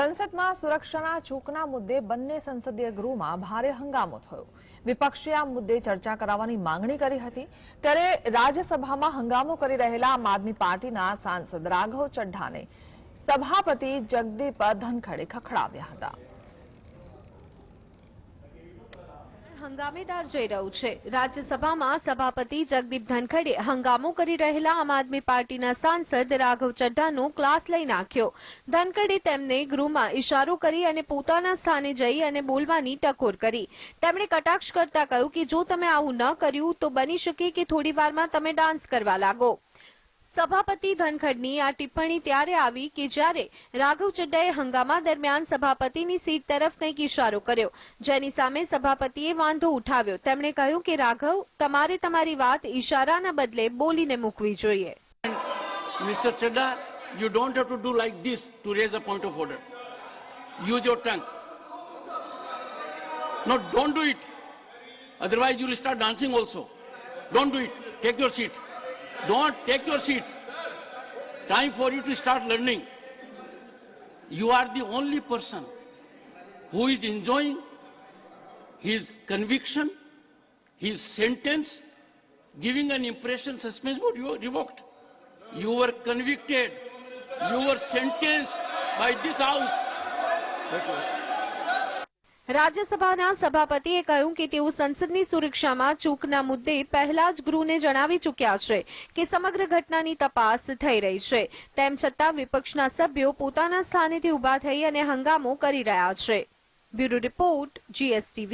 સંસદમાં સુરક્ષાના ચૂકના મુદ્દે બંને સંસદીય ગૃહમાં ભારે હંગામો થયો. વિપક્ષે આ મુદ્દે ચર્ચા કરાવવાની માંગણી કરી હતી. ત્યારે રાજ્યસભામાં હંગામો કરી રહેલા આમ આદમી પાર્ટીના સાંસદ રાઘવ ચડ્ઢાને સભાપતિ જગદીપ ધનખડે ખખડાવ્યા હતા. હંગામેદાર જઈ રહ્યું છે. રાજ્યસભામાં સભાપતિ જગદીપ ધનખડે હંગામો કરી રહેલા આમ આદમી પાર્ટીના સાંસદ રાઘવ ચડ્ડાનો ક્લાસ લઈ નાખ્યો. ધનખડે તેમને ગૃહમાં ઇશારો કરી અને પોતાના સ્થાને જઈ અને બોલવાની ટકોર કરી. તેમણે કટાક્ષ કરતા કહ્યું કે જો તમે આવું ન કર્યું તો બની શકે કે થોડી વારમાં તમે ડાન્સ કરવા લાગો. સભાપતિ ધનખડની આ ટિપ્પણી ત્યારે આવી કે જ્યારે રાઘવ ચડ્ડાએ હંગામા દરમિયાન સભાપતિની સીટ તરફ કંઈક ઇશારો કર્યો જેની સામે સભાપતિએ વાંધો ઉઠાવ્યો તેમણે કહ્યું કે રાઘવ તમારે તમારી વાત ઇશારાના બદલે બોલીને મૂકવી જોઈએ Mr. Chadda, you don't have to do like this to raise a point of order. Use your tongue. No, don't do it. Otherwise, you will start dancing also. Don't do it. Take your seat. Don't take your seat. Time for you to start learning. You are the only person who is enjoying his conviction, his sentence, giving an impression suspense would you revoked. You were convicted. You were sentenced by this house. રાજ્યસભાના સભાપતિએ કહ્યું કે તેઓ સંસદની સુરક્ષામાં ચૂકના મુદ્દે પહેલા જ ગૃહને જણાવી ચૂક્યા છે કે સમગ્ર ઘટનાની તપાસ થઈ રહી છે. તેમ છતાં વિપક્ષના સભ્યો પોતાના સ્થાનેથી ઊભા થઈ અને હંગામો કરી રહ્યા છે. Bureau report, GSTV.